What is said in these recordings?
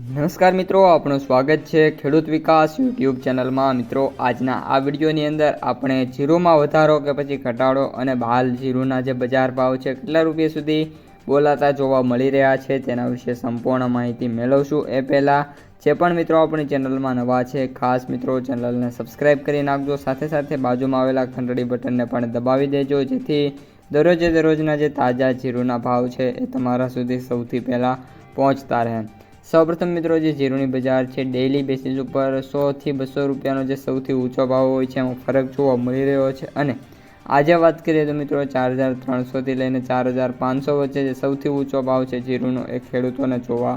નમસ્કાર મિત્રો આપણું સ્વાગત છે ખેડૂત વિકાસ યુટ્યુબ ચેનલમાં. મિત્રો, આજના આ વિડીયોની અંદર આપણે જીરુમાં વધારો કે પછી ઘટાડો અને હાલ જીરુના જે બજાર ભાવ છે, કેટલા રૂપિયા સુધી બોલાતા જોવા મળી રહ્યા છે તેના વિશે સંપૂર્ણ માહિતી મેળવશું. એ પહેલાં, જે પણ મિત્રો આપણી ચેનલમાં નવા છે, ખાસ મિત્રો ચેનલને સબસ્ક્રાઈબ કરી નાખજો. સાથે સાથે બાજુમાં આવેલા ઘંટડી બટનને પણ દબાવી દેજો, જેથી દરરોજે દરરોજના જે તાજા જીરુના ભાવ છે, એ તમારા સુધી સૌથી પહેલાં પહોંચતા રહે. સૌપ્રથમ મિત્રો જે જીરુની બજાર છે ડેઇલી બેસિસ ઉપર સોથી બસો રૂપિયાનો જે સૌથી ઊંચો ભાવ હોય છે, એમાં ફરક જોવા મળી રહ્યો છે. અને આજે વાત કરીએ તો મિત્રો ચાર હજાર ત્રણસોથી લઈને ચાર હજાર પાંચસો વચ્ચે જે સૌથી ઊંચો ભાવ છે, જીરુનો એ ખેડૂતોને જોવા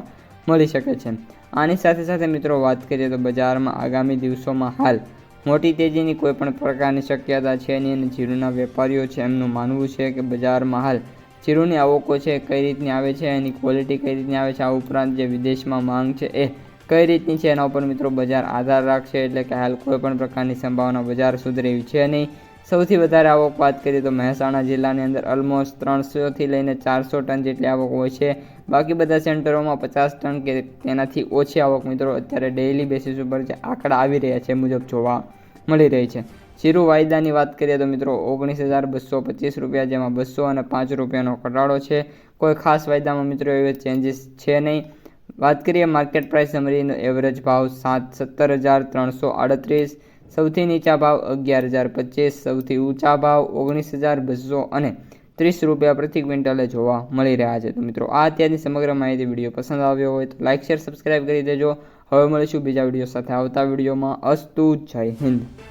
મળી શકે છે. આની સાથે સાથે મિત્રો વાત કરીએ તો બજારમાં આગામી દિવસોમાં હાલ મોટી તેજીની કોઈપણ પ્રકારની શક્યતા છે નહીં અને જીરુના વેપારીઓ છે, એમનું માનવું છે કે બજારમાં હાલ જીરુની આવકો છે, કઈ રીતની આવે છે, એની ક્વોલિટી કઈ રીતની આવે છે, આ ઉપરાંત જે વિદેશમાં માંગ છે એ કઈ રીતની છે, એના ઉપર મિત્રો બજાર આધાર રાખશે, એટલે કે હાલ કોઈ પણ પ્રકારની સંભાવના બજાર એવી છે નહીં. સૌથી વધારે આવક વાત કરીએ તો મહેસાણા જિલ્લાની અંદર ઓલમોસ્ટ ત્રણસોથી લઈને ચારસો ટન જેટલી આવક હોય છે. બાકી બધા સેન્ટરોમાં પચાસ ટન કે તેનાથી ઓછી આવક મિત્રો અત્યારે ડેઇલી બેસિસ ઉપર જે આંકડા આવી રહ્યા છે મુજબ જોવા. મળી રહી છે. શીરુ વાયદાની વાત કરીએ તો મિત્રો ઓગણીસ હજાર બસો પચીસ રૂપિયા, જેમાં બસો અને પાંચ રૂપિયાનો ઘટાડો છે. કોઈ ખાસ વાયદામાં મિત્રો એવો ચેન્જીસ છે નહીં. વાત કરીએ માર્કેટ પ્રાઇસ સમરીનો એવરેજ ભાવ સાત, સત્તર હજાર ત્રણસો આડત્રીસ, સૌથી નીચા ભાવ અગિયાર હજાર પચીસ, સૌથી ઊંચા ભાવ ઓગણીસ હજાર બસો અને ત્રીસ રૂપિયા પ્રતિ ક્વિન્ટલે જોવા મળી રહ્યા છે. તો મિત્રો, આ અત્યારની સમગ્ર માહિતી વીડિયો પસંદ આવ્યો હોય તો લાઇક શેર સબસ્ક્રાઈબ કરી દેજો. હવે મળીશું બીજા વીડિયો સાથે આવતા વિડીયોમાં. અસ્તુ, જય હિન્દ.